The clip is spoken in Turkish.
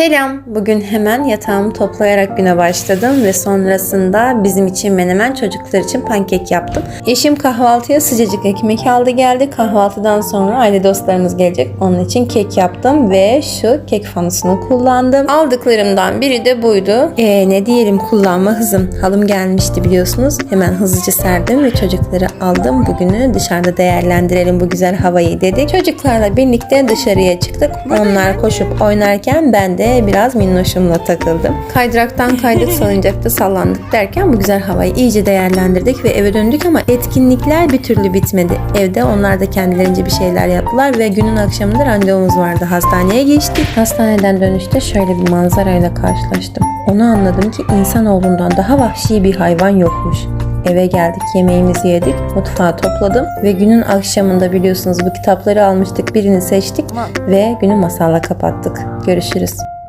Selam. Bugün hemen yatağımı toplayarak güne başladım ve sonrasında bizim için menemen çocuklar için pankek yaptım. Eşim kahvaltıya sıcacık ekmek aldı geldi. Kahvaltıdan sonra aile dostlarımız gelecek. Onun için kek yaptım ve şu kek fanusunu kullandım. Aldıklarımdan biri de buydu. Ee, ne diyelim kullanma hızım. Halım gelmişti biliyorsunuz. Hemen hızlıca serdim ve çocukları aldım. Bugünü dışarıda değerlendirelim bu güzel havayı dedik. Çocuklarla birlikte dışarıya çıktık. Onlar koşup oynarken ben de biraz minnoşumla takıldım. Kaydıraktan kaydık salıncakta sallandık derken bu güzel havayı iyice değerlendirdik ve eve döndük ama etkinlikler bir türlü bitmedi. Evde onlar da kendilerince bir şeyler yaptılar ve günün akşamında randevumuz vardı. Hastaneye geçtik. Hastaneden dönüşte şöyle bir manzarayla karşılaştım. Onu anladım ki insanoğlundan daha vahşi bir hayvan yokmuş. Eve geldik, yemeğimizi yedik, mutfağı topladım ve günün akşamında biliyorsunuz bu kitapları almıştık, birini seçtik ve günü masalla kapattık. Görüşürüz.